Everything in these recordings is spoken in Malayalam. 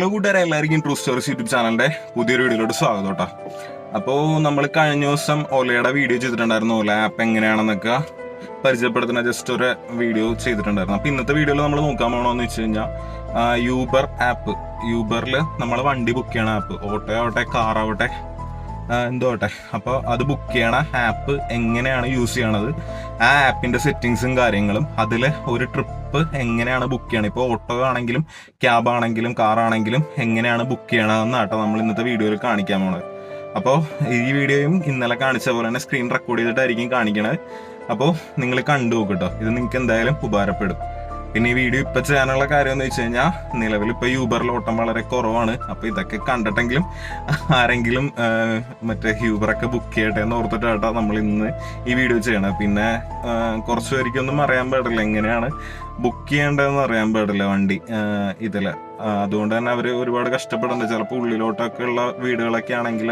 ഹലോ കൂട്ടുകാരെ എല്ലാവർക്കും ട്രൂ സ്റ്റോറീസ് യൂട്യൂബ് ചാനലിന്റെ പുതിയൊരു വീഡിയോയിലോട്ട് സ്വാഗതം കേട്ടോ. അപ്പോൾ നമ്മൾ കഴിഞ്ഞ ദിവസം ഓലയുടെ വീഡിയോ ചെയ്തിട്ടുണ്ടായിരുന്നു. ഓല ആപ്പ് എങ്ങനെയാണെന്നൊക്കെ പരിചയപ്പെടുത്തുന്ന ജസ്റ്റ് ഒരു വീഡിയോ ചെയ്തിട്ടുണ്ടായിരുന്നു. അപ്പോൾ ഇന്നത്തെ വീഡിയോയിൽ നമ്മൾ നോക്കാൻ പോകണമെന്ന് വെച്ച് കഴിഞ്ഞാൽ യൂബർ ആപ്പ് യൂബറിൽ നമ്മൾ വണ്ടി ബുക്ക് ചെയ്യണ ആപ്പ് ഓട്ടോ ആവട്ടെ കാർ ആവട്ടെ എന്തോ ആവട്ടെ അപ്പോൾ അത് ബുക്ക് ചെയ്യണ ആപ്പ് എങ്ങനെയാണ് യൂസ് ചെയ്യണത്? ആ ആപ്പിന്റെ സെറ്റിങ്സും കാര്യങ്ങളും അതിൽ ഒരു ട്രിപ്പ് എങ്ങനെയാണ് ബുക്ക് ചെയ്യണത്? ഇപ്പോൾ ഓട്ടോ ആണെങ്കിലും ക്യാബ് ആണെങ്കിലും കാർ ആണെങ്കിലും എങ്ങനെയാണ് ബുക്ക് ചെയ്യണമെന്നാട്ടോ നമ്മൾ ഇന്നത്തെ വീഡിയോയിൽ കാണിക്കാൻ പോണത്. അപ്പോൾ ഈ വീഡിയോയും ഇന്നലെ കാണിച്ച പോലെ തന്നെ സ്ക്രീൻ റെക്കോർഡ് ചെയ്തിട്ടായിരിക്കും കാണിക്കണത്. അപ്പോൾ നിങ്ങൾ കണ്ടു നോക്കട്ടോ ഇത് നിങ്ങൾക്ക് എന്തായാലും ഉപകാരപ്പെടും. പിന്നെ ഈ വീഡിയോ ഇപ്പൊ ചെയ്യാനുള്ള കാര്യം എന്ന് വെച്ച് കഴിഞ്ഞാൽ നിലവിൽ ഇപ്പൊ യൂബറിൽ ഓട്ടം വളരെ കുറവാണ്. അപ്പൊ ഇതൊക്കെ കണ്ടിട്ടെങ്കിലും ആരെങ്കിലും മറ്റേ യൂബറൊക്കെ ബുക്ക് ചെയ്യട്ടെ എന്ന് ഓർത്തിട്ടാട്ടോ നമ്മൾ ഇന്ന് ഈ വീഡിയോ ചെയ്യണം പിന്നെ കുറച്ച് പേർക്കൊന്നും അറിയാൻ പാടില്ല എങ്ങനെയാണ് ബുക്ക് ചെയ്യേണ്ടതെന്ന് അറിയാൻ പാടില്ല വണ്ടി ഇതിൽ. അതുകൊണ്ട് തന്നെ അവർ ഒരുപാട് കഷ്ടപ്പെടുന്നുണ്ട്. ചിലപ്പോൾ ഉള്ളിലോട്ടൊക്കെ ഉള്ള വീടുകളൊക്കെ ആണെങ്കിൽ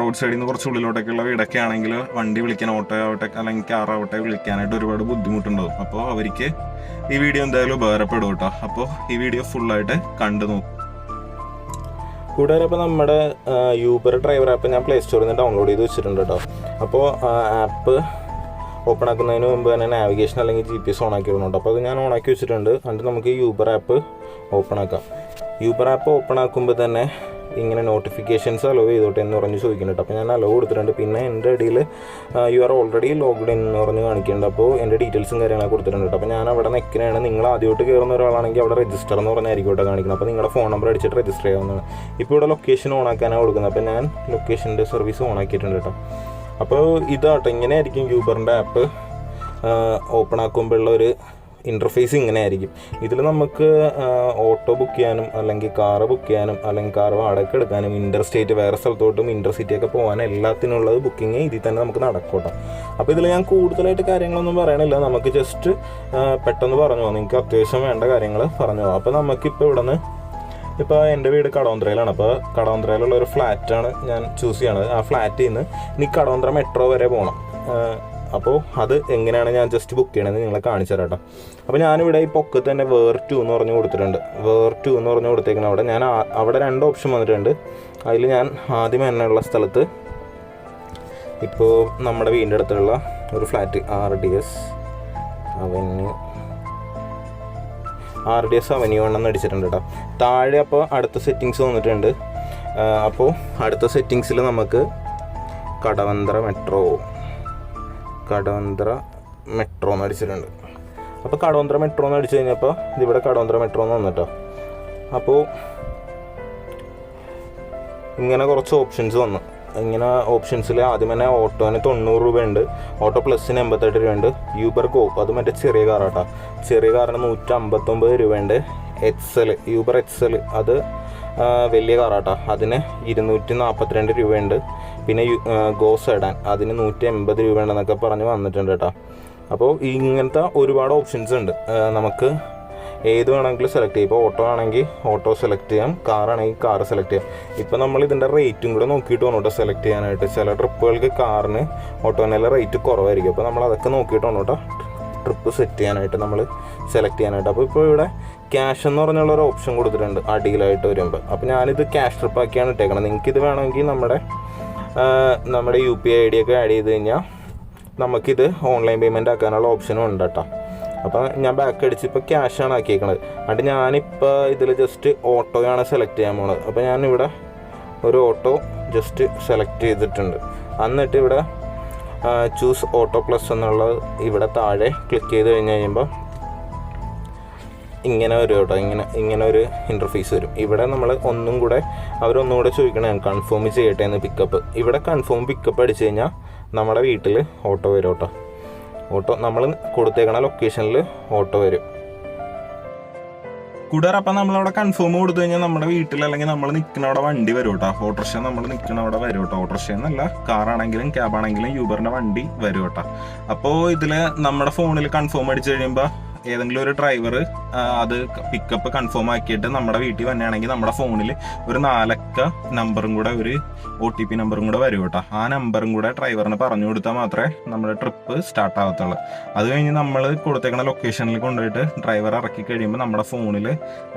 റോഡ് സൈഡിൽ നിന്ന് കുറച്ച് ഉള്ളിലോട്ടൊക്കെയുള്ള വീടൊക്കെ ആണെങ്കിൽ വണ്ടി വിളിക്കാൻ ഓട്ടോ ആവട്ടെ അല്ലെങ്കിൽ കാർ ആവട്ടെ വിളിക്കാനായിട്ട് ഒരുപാട് ബുദ്ധിമുട്ടുണ്ടാവും. അപ്പോൾ അവർക്ക് ഈ വീഡിയോ എന്തായാലും ഉപകാരപ്പെടും കേട്ടോ. അപ്പോൾ ഈ വീഡിയോ ഫുള്ളായിട്ട് കണ്ടു നോക്കും. കൂടാതെ അപ്പോൾ നമ്മുടെ യൂബർ ഡ്രൈവർ ആപ്പ് ഞാൻ പ്ലേ സ്റ്റോറിൽ നിന്ന് ഡൗൺലോഡ് ചെയ്ത് വെച്ചിട്ടുണ്ട് കേട്ടോ. അപ്പോൾ ആപ്പ് ഓപ്പൺ ആക്കുന്നതിന് മുമ്പ് തന്നെ നാവിഗേഷൻ അല്ലെങ്കിൽ ജി പി എസ് ഓൺ ആക്കി ഇടുന്നുണ്ട് അപ്പോൾ അത് ഞാൻ ഓൺ ആക്കി വെച്ചിട്ടുണ്ട്. എന്നിട്ട് നമുക്ക് യൂബർ ആപ്പ് ഓപ്പൺ ആക്കാം. യൂബർ ആപ്പ് ഓപ്പൺ ആക്കുമ്പോൾ തന്നെ ഇങ്ങനെ നോട്ടിഫിക്കേഷൻസ് അലോ ചെയ്തോട്ടെ എന്ന് പറഞ്ഞ് ചോദിക്കുന്നുണ്ട്. അപ്പോൾ ഞാൻ അലോ കൊടുത്തിട്ടുണ്ട്. പിന്നെ എന്റെ ഇടയിൽ യു ആർ ഓൾറെഡി ലോഗ്ഡ് എന്ന് പറഞ്ഞ് കാണിക്കുന്നുണ്ട്. അപ്പോൾ എന്റെ ഡീറ്റെയിൽസും കാര്യങ്ങളൊക്കെ കൊടുത്തിട്ടുണ്ട് അപ്പോൾ ഞാൻ അവിടെ നിൽക്കുന്നതാണ് നിങ്ങൾ ആദ്യമായിട്ട് കയറുന്ന ഒരാളാണെങ്കിൽ അവിടെ രജിസ്റ്റർ എന്ന് പറഞ്ഞായിരിക്കും കേട്ടോ കാണിക്കുന്നത്. അപ്പോൾ നിങ്ങളുടെ ഫോൺ നമ്പർ അടിച്ചിട്ട് രജിസ്റ്റർ ചെയ്യാവുന്നതാണ്. ഇപ്പോൾ ഇവിടെ ലൊക്കേഷൻ ഓൺ ആക്കാനാണ് കൊടുക്കുന്നത്. അപ്പോൾ ഞാൻ ലൊക്കേഷന്റെ സർവീസ് ഓൺ ആക്കിയിട്ടുണ്ട് കേട്ടോ. അപ്പോൾ ഇതാട്ടോ ഇങ്ങനെയായിരിക്കും യൂബറിന്റെ ആപ്പ് ഓപ്പൺ ആക്കുമ്പോഴുള്ള ഒരു ഇന്റർഫേസ് ഇങ്ങനെ ആയിരിക്കും ഇതിൽ നമുക്ക് ഓട്ടോ ബുക്ക് ചെയ്യാനും അല്ലെങ്കിൽ കാറ് ബുക്ക് ചെയ്യാനും അല്ലെങ്കിൽ കാർ വാടക എടുക്കാനും ഇന്റർ സ്റ്റേറ്റ് വേറെ സ്ഥലത്തോട്ടും ഇന്റർ സിറ്റി ഒക്കെ പോകാൻ എല്ലാത്തിനുള്ളത് ബുക്കിംഗ് ഇതിൽ തന്നെ നമുക്ക് നടക്കട്ടോ അപ്പോൾ ഇതിൽ ഞാൻ കൂടുതലായിട്ട് കാര്യങ്ങളൊന്നും പറയണില്ല. നമുക്ക് ജസ്റ്റ് പെട്ടെന്ന് പറഞ്ഞു പോകാം നിങ്ങൾക്ക് അത്യാവശ്യം വേണ്ട കാര്യങ്ങൾ പറഞ്ഞു പോകാം അപ്പോൾ നമുക്കിപ്പോൾ ഇവിടെ നിന്ന് ഇപ്പോൾ എന്റെ വീട് കടവന്ത്രയിലാണ്. അപ്പോൾ കടവന്ത്രയിലുള്ള ഒരു ഫ്ലാറ്റാണ് ഞാൻ ചൂസ് ചെയ്യണത്. ആ ഫ്ലാറ്റിൽ നിന്ന് ഇനി കടവന്ത്ര മെട്രോ വരെ പോകണം അപ്പോൾ അത് എങ്ങനെയാണ് ഞാൻ ജസ്റ്റ് ബുക്ക് ചെയ്യണമെന്ന് നിങ്ങളെ കാണിച്ചു തരാം കേട്ടോ അപ്പോൾ ഞാനിവിടെ ഈ പൊക്കത്ത് തന്നെ വേർ ടു എന്ന് പറഞ്ഞ് കൊടുത്തിട്ടുണ്ട്. വേർ ടു എന്ന് പറഞ്ഞ് കൊടുത്തേക്കണം അവിടെ ഞാൻ അവിടെ രണ്ട് ഓപ്ഷൻ വന്നിട്ടുണ്ട്. അതിൽ ഞാൻ ആദ്യം എന്നുള്ള സ്ഥലത്ത് ഇപ്പോൾ നമ്മുടെ വീടിന്റെ അടുത്തുള്ള ഒരു flat R D S avenue R D S avenue എണ്ണം അടിച്ചിട്ടുണ്ട് കേട്ടോ താഴെ അപ്പോൾ അടുത്ത സെറ്റിങ്സ് വന്നിട്ടുണ്ട്. അപ്പോൾ അടുത്ത സെറ്റിങ്സിൽ നമുക്ക് കടവന്ത്ര മെട്രോ കടവന്ത്ര മെട്രോ എന്ന് അടിച്ചിട്ടുണ്ട്. അപ്പോൾ കടവന്ത്ര മെട്രോ എന്ന് അടിച്ചു കഴിഞ്ഞപ്പോൾ ഇതിവിടെ കടവന്ത്ര മെട്രോ എന്ന് വന്നിട്ടോ അപ്പോൾ ഇങ്ങനെ കുറച്ച് ഓപ്ഷൻസ് വന്നു. ഇങ്ങനെ ഓപ്ഷൻസിൽ ആദ്യം തന്നെ ഓട്ടോന് തൊണ്ണൂറ് രൂപയുണ്ട്. ഓട്ടോ പ്ലസിന് എൺപത്തെട്ട് രൂപയുണ്ട്. യൂബർ ഗോ അത് മറ്റേ ചെറിയ കാറാട്ടോ ചെറിയ കാറിന് നൂറ്റമ്പത്തൊമ്പത് രൂപയുണ്ട്. എക്സൽ യൂബർ എക്സൽ അത് വലിയ കാറാട്ടോ അതിന് ഇരുന്നൂറ്റി നാൽപ്പത്തിരണ്ട് രൂപയുണ്ട്. പിന്നെ ഗോസ് ഇടാൻ അതിന് നൂറ്റി എൺപത് രൂപയുണ്ടെന്നൊക്കെ പറഞ്ഞ് വന്നിട്ടുണ്ട് കേട്ടോ. അപ്പോൾ ഇങ്ങനത്തെ ഒരുപാട് ഓപ്ഷൻസ് ഉണ്ട്. നമുക്ക് ഏത് വേണമെങ്കിലും സെലക്ട് ചെയ്യാം. ഇപ്പോൾ ഓട്ടോ ആണെങ്കിൽ ഓട്ടോ സെലക്ട് ചെയ്യാം. കാറാണെങ്കിൽ കാർ സെലക്ട് ചെയ്യാം. ഇപ്പോൾ നമ്മൾ ഇതിന്റെ റേറ്റും കൂടെ നോക്കിയിട്ട് വേണം കേട്ടോ സെലക്ട് ചെയ്യാനായിട്ട്. ചില ട്രിപ്പുകൾക്ക് കാറിന് ഓട്ടോനെല്ലാം റേറ്റ് കുറവായിരിക്കും. അപ്പോൾ നമ്മൾ അതൊക്കെ നോക്കിയിട്ട് വേണം കേട്ടോ ട്രിപ്പ് സെറ്റ് ചെയ്യാനായിട്ട് നമ്മൾ സെലക്ട് ചെയ്യാനായിട്ട്. അപ്പോൾ ഇപ്പോൾ ഇവിടെ ക്യാഷ് എന്ന് പറഞ്ഞുള്ള ഒരു ഓപ്ഷൻ കൊടുത്തിട്ടുണ്ട് അടിയിലായിട്ട് വരുമ്പോൾ അപ്പോൾ ഞാനിത് ക്യാഷ് ട്രിപ്പ് ആക്കിയാണ് ഇട്ടേക്കണം നിങ്ങൾക്ക് ഇത് വേണമെങ്കിൽ നമ്മുടെ നമ്മുടെ യു പി ഐ ഡി ഒക്കെ ആഡ് ചെയ്ത് കഴിഞ്ഞാൽ നമുക്കിത് ഓൺലൈൻ പേയ്മെന്റ് ആക്കാനുള്ള ഓപ്ഷനും ഉണ്ട് കേട്ടോ. അപ്പോൾ ഞാൻ ബാക്ക് അടിച്ച് ഇപ്പോൾ ക്യാഷാണ് ആക്കിയേക്കണത്. എന്നിട്ട് ഞാനിപ്പോൾ ഇതിൽ ജസ്റ്റ് ഓട്ടോയാണ് സെലക്ട് ചെയ്യാൻ പോണത്. അപ്പോൾ ഞാനിവിടെ ഒരു ഓട്ടോ ജസ്റ്റ് സെലക്ട് ചെയ്തിട്ടുണ്ട്. എന്നിട്ട് ഇവിടെ ചൂസ് ഓട്ടോ പ്ലസ് എന്നുള്ളത് ഇവിടെ താഴെ ക്ലിക്ക് ചെയ്ത് കഴിഞ്ഞ് കഴിയുമ്പോൾ ഇങ്ങനെ വരും കേട്ടോ. ഇങ്ങനെ ഇങ്ങനെ ഒരു ഇന്റർഫേസ് വരും. ഇവിടെ നമ്മൾ ഒന്നും കൂടെ അവരൊന്നും ചോദിക്കണം ചോദിക്കണേ കൺഫേം ചെയ്യട്ടെ എന്ന് പിക്കപ്പ് ഇവിടെ കൺഫേം പിക്കപ്പ് അടിച്ചു കഴിഞ്ഞാൽ നമ്മുടെ വീട്ടിൽ ഓട്ടോ വരും കേട്ടോ. ഓട്ടോ നമ്മൾ കൊടുത്തേക്കണ ലൊക്കേഷനിൽ ഓട്ടോ വരും. കൂടാതെ അപ്പം നമ്മളവിടെ കൺഫേം കൊടുത്തു കഴിഞ്ഞാൽ നമ്മുടെ വീട്ടിൽ അല്ലെങ്കിൽ നമ്മൾ നിൽക്കുന്ന അവിടെ വണ്ടി വരും കേട്ടോ. ഓട്ടോറിക്ഷ നമ്മൾ നിൽക്കുന്ന അവിടെ വരും കേട്ടോ. ഓട്ടോറിക്ഷ എന്നല്ല കാറാണെങ്കിലും ക്യാബ് ആണെങ്കിലും യൂബറിന്റെ വണ്ടി വരും കേട്ടോ. അപ്പോൾ ഇതിൽ നമ്മുടെ ഫോണിൽ കൺഫേം അടിച്ചു കഴിയുമ്പോൾ ഏതെങ്കിലും ഒരു ഡ്രൈവർ അത് പിക്കപ്പ് കൺഫേം ആക്കിയിട്ട് നമ്മുടെ വീട്ടിൽ വന്നെയാണെങ്കിൽ നമ്മുടെ ഫോണിൽ ഒരു നാലക്ക നമ്പറും കൂടെ ഒരു ഒ ടി പി നമ്പറും കൂടെ വരും കേട്ടോ. ആ നമ്പറും കൂടെ ഡ്രൈവറിന് പറഞ്ഞു കൊടുത്താൽ മാത്രമേ നമ്മുടെ ട്രിപ്പ് സ്റ്റാർട്ട് ആകത്തുള്ളൂ അത് കഴിഞ്ഞ് നമ്മൾ കൊടുത്തേക്കുന്ന ലൊക്കേഷനിൽ കൊണ്ടുപോയിട്ട് ഡ്രൈവർ ഇറക്കി കഴിയുമ്പോൾ നമ്മുടെ ഫോണിൽ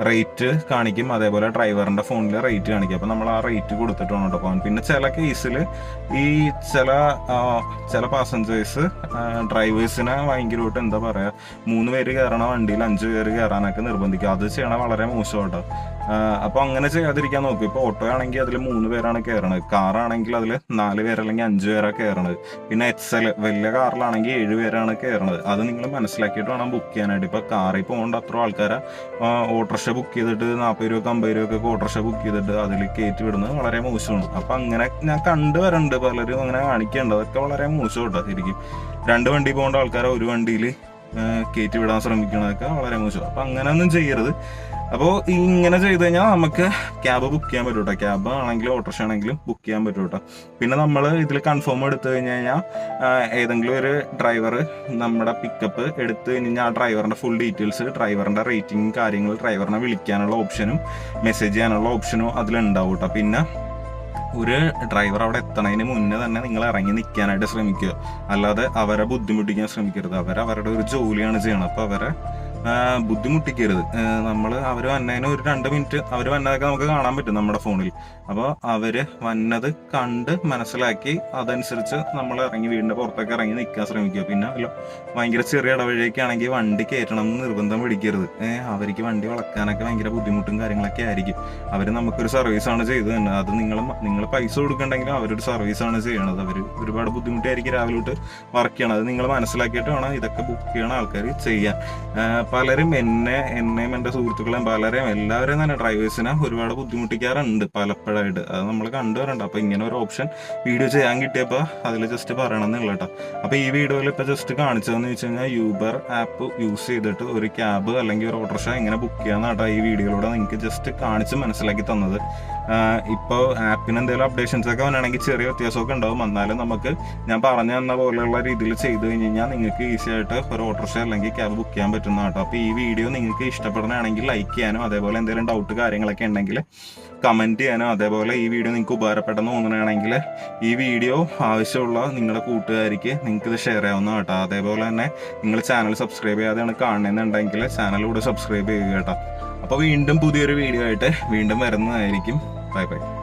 റേറ്റ് കാണിക്കും. അതേപോലെ ഡ്രൈവറിന്റെ ഫോണിൽ റേറ്റ് കാണിക്കും. അപ്പോൾ നമ്മൾ ആ റേറ്റ് കൊടുത്തിട്ട് വേണം പോകാൻ. പിന്നെ ചില കേസിൽ ഈ ചില ചില പാസഞ്ചേഴ്സ് ഡ്രൈവേഴ്സിനെ ഭയങ്കരമായിട്ട് എന്താ പറയുക മൂന്ന് പേര് കയറണ വണ്ടിയിൽ അഞ്ച് പേര് കയറാനൊക്കെ നിർബന്ധിക്കും. അത് ചെയ്യണ വളരെ മോശം കേട്ടോ അപ്പൊ അങ്ങനെ ചെയ്യാതിരിക്കാൻ നോക്കും. ഇപ്പൊ ഓട്ടോ ആണെങ്കിൽ അതിൽ മൂന്ന് പേരാണ് കയറണത് കാറാണെങ്കിൽ അതിൽ നാല് പേരല്ലെങ്കിൽ അഞ്ച് പേരാണ് കയറണത് പിന്നെ എക്സ് എൽ വലിയ കാറിലാണെങ്കിൽ ഏഴ് പേരാണ് കയറണത്. അത് നിങ്ങൾ മനസ്സിലാക്കിയിട്ട് വേണം ബുക്ക് ചെയ്യാനായിട്ട്. ഇപ്പൊ കാറിൽ പോകേണ്ട അത്ര ആൾക്കാരെ ഓട്ടോറിക്ഷ ബുക്ക് ചെയ്തിട്ട് നാൽപ്പത് രൂപ അമ്പത് രൂപ ഓട്ടോറിക്ഷ ബുക്ക് ചെയ്തിട്ട് അതിൽ കയറ്റി വിടുന്നത് വളരെ മോശമാണ്. അപ്പൊ അങ്ങനെ ഞാൻ കണ്ടുവരുന്നുണ്ട് പലരും അങ്ങനെ കാണിക്കേണ്ടത് അതൊക്കെ വളരെ മോശം കേട്ടോ ശരിക്കും. രണ്ട് വണ്ടി പോകേണ്ട ആൾക്കാരെ ഒരു വണ്ടിയിൽ കയറ്റി വിടാൻ ശ്രമിക്കണതൊക്കെ വളരെ മോശം. അപ്പൊ അങ്ങനെ ഒന്നും ചെയ്യരുത് അപ്പോൾ ഇങ്ങനെ ചെയ്ത് കഴിഞ്ഞാൽ നമുക്ക് ക്യാബ് ബുക്ക് ചെയ്യാൻ പറ്റും കേട്ടോ ക്യാബ് ആണെങ്കിലും ഓട്ടോറിക്ഷ ആണെങ്കിലും ബുക്ക് ചെയ്യാൻ പറ്റും കേട്ടോ പിന്നെ നമ്മൾ ഇതിൽ കൺഫേം എടുത്തു കഴിഞ്ഞ് കഴിഞ്ഞാൽ ഏതെങ്കിലും ഒരു ഡ്രൈവർ നമ്മുടെ പിക്കപ്പ് എടുത്തു കഴിഞ്ഞാൽ ആ ഡ്രൈവറിന്റെ ഫുൾ ഡീറ്റെയിൽസ് ഡ്രൈവറിന്റെ റേറ്റിംഗ് കാര്യങ്ങൾ ഡ്രൈവറിനെ വിളിക്കാനുള്ള ഓപ്ഷനും മെസ്സേജ് ചെയ്യാനുള്ള ഓപ്ഷനും അതിലുണ്ടാവും കേട്ടോ പിന്നെ ഒരു ഡ്രൈവർ അവിടെ എത്തണതിന് മുന്നേ തന്നെ നിങ്ങൾ ഇറങ്ങി നിൽക്കാനായിട്ട് ശ്രമിക്കുക. അല്ലാതെ അവരെ ബുദ്ധിമുട്ടിക്കാൻ ശ്രമിക്കരുത്. അവരവരുടെ ഒരു ജോലിയാണ് ചെയ്യണം അപ്പോൾ അവരെ ബുദ്ധിമുട്ടിക്കരുത്. നമ്മൾ അവർ വന്നതിന് ഒരു രണ്ട് മിനിറ്റ് അവർ വന്നതൊക്കെ നമുക്ക് കാണാൻ പറ്റും നമ്മുടെ ഫോണിൽ. അപ്പോൾ അവർ വന്നത് കണ്ട് മനസ്സിലാക്കി അതനുസരിച്ച് നമ്മൾ ഇറങ്ങി വീടിന്റെ പുറത്തൊക്കെ ഇറങ്ങി നിൽക്കാൻ ശ്രമിക്കുക. പിന്നെ ഭയങ്കര ചെറിയ ഇടവഴിയൊക്കെയാണെങ്കിൽ വണ്ടി കയറ്റണം എന്ന് നിർബന്ധം പിടിക്കരുത്. അവർക്ക് വണ്ടി വളക്കാനൊക്കെ ഭയങ്കര ബുദ്ധിമുട്ടും കാര്യങ്ങളൊക്കെ ആയിരിക്കും. അവർ നമുക്കൊരു സർവീസാണ് ചെയ്ത് തന്നെ. അത് നിങ്ങൾ നിങ്ങൾ പൈസ കൊടുക്കണ്ടെങ്കിലും അവരൊരു സർവീസാണ് ചെയ്യണത്. അവർ ഒരുപാട് ബുദ്ധിമുട്ടായിരിക്കും രാവിലെ തൊട്ട് വർക്ക് ചെയ്യണം അത് നിങ്ങൾ മനസ്സിലാക്കിയിട്ട് വേണം ഇതൊക്കെ ബുക്ക് ചെയ്യണ ആൾക്കാർ ചെയ്യാൻ. പലരും എന്നെ എന്നെയും എന്റെ സുഹൃത്തുക്കളെയും പലരെയും എല്ലാവരെയും തന്നെ ഡ്രൈവേഴ്സിനെ ഒരുപാട് ബുദ്ധിമുട്ടിക്കാറുണ്ട് പലപ്പോഴായിട്ട്. അത് നമ്മൾ കണ്ടുവരണ്ട അപ്പോൾ ഇങ്ങനെ ഒരു ഓപ്ഷൻ വീഡിയോ ചെയ്യാൻ കിട്ടിയപ്പോൾ അതിൽ ജസ്റ്റ് പറയണം എന്നുള്ള കേട്ടോ അപ്പോൾ ഈ വീഡിയോയിൽ ഇപ്പോൾ ജസ്റ്റ് കാണിച്ചതെന്ന് വെച്ച് കഴിഞ്ഞാൽ യൂബർ ആപ്പ് യൂസ് ചെയ്തിട്ട് ഒരു ക്യാബ് അല്ലെങ്കിൽ ഒരു ഓട്ടോറിക്ഷ എങ്ങനെ ബുക്ക് ചെയ്യാന്നാട്ടോ ഈ വീഡിയോയിലൂടെ നിങ്ങൾക്ക് ജസ്റ്റ് കാണിച്ച് മനസ്സിലാക്കി തന്നത്. ഇപ്പോൾ ആപ്പിന് എന്തെങ്കിലും അപ്ഡേഷൻസ് ഒക്കെ വന്നിട്ടുണ്ടെങ്കിൽ ചെറിയ വ്യത്യാസമൊക്കെ ഉണ്ടാവും. എന്നാലും നമുക്ക് ഞാൻ പറഞ്ഞു തന്ന പോലെയുള്ള രീതിയിൽ ചെയ്തു കഴിഞ്ഞ് കഴിഞ്ഞാൽ നിങ്ങൾക്ക് ഈസി ആയിട്ട് ഒരു ഓട്ടോറിക്ഷ അല്ലെങ്കിൽ ക്യാബ് ബുക്ക് ചെയ്യാൻ പറ്റുന്ന കേട്ടോ അപ്പോൾ ഈ വീഡിയോ നിങ്ങൾക്ക് ഇഷ്ടപ്പെടുന്നതാണെങ്കിൽ ലൈക്ക് ചെയ്യാനോ അതേപോലെ എന്തെങ്കിലും ഡൗട്ട് കാര്യങ്ങളൊക്കെ ഉണ്ടെങ്കിൽ കമന്റ് ചെയ്യാനോ അതേപോലെ ഈ വീഡിയോ നിങ്ങൾക്ക് ഉപകാരപ്പെട്ടെന്ന് തോന്നുകയാണെങ്കിൽ ഈ വീഡിയോ ആവശ്യമുള്ള നിങ്ങളുടെ കൂട്ടുകാർക്ക് നിങ്ങൾക്ക് ഇത് ഷെയർ ചെയ്യാവുന്ന കേട്ടോ. അതേപോലെ തന്നെ നിങ്ങൾ ചാനൽ സബ്സ്ക്രൈബ് ചെയ്യാതെയാണ് കാണുന്നുണ്ടെങ്കിൽ ചാനൽ കൂടെ സബ്സ്ക്രൈബ് ചെയ്യുക കേട്ടോ. അപ്പോൾ വീണ്ടും പുതിയൊരു വീഡിയോ ആയിട്ട് വീണ്ടും വരുന്നതായിരിക്കും. Bye bye